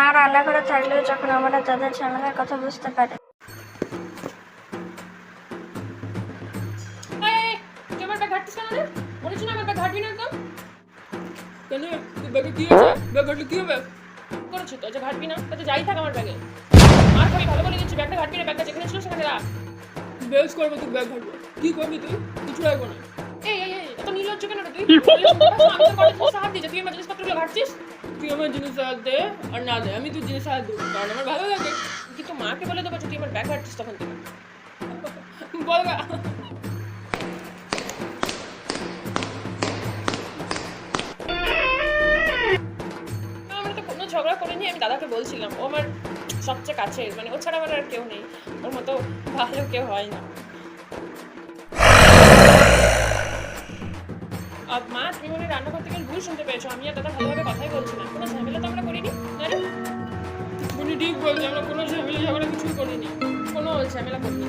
মা রান্নাঘরে থাকলেও যখন আমরা তাদের ঝামেলার কথা বুঝতে পারি। বেশ করব তুই ব্যাগ ঘাটবো কি করবি তুই? কিছু রাখব না। এই এত নির্লজ্জ কেন রে তুই? তুই আমার জিনিস দে আর না দে, আমি তুই জিনিস দেবো, কারণ আমার ভালো লাগে। কিন্তু মাকে বলে দেবো তুই আমার তখন বল আমরা তো কোনো ঝগড়া করিনি, আমি দাদাকে বলছিলাম, ও আমার সবচেয়ে কাছে মানে ও ছাড়া আমার আর কেউ নেই, ওর মতো ভালো কেউ হয় না। গেলে ভুল শুনতে পেয়েছ? আমি আর দাদা ভালোভাবে কথাই বলছি না। কোনো ঝামেলা তো আমরা করিনি? না রে উনি ঠিক বলছে আমরা কোনো ঝামেলা ঝামেলা কিছুই করিনি। কোনো ঝামেলা করিনি।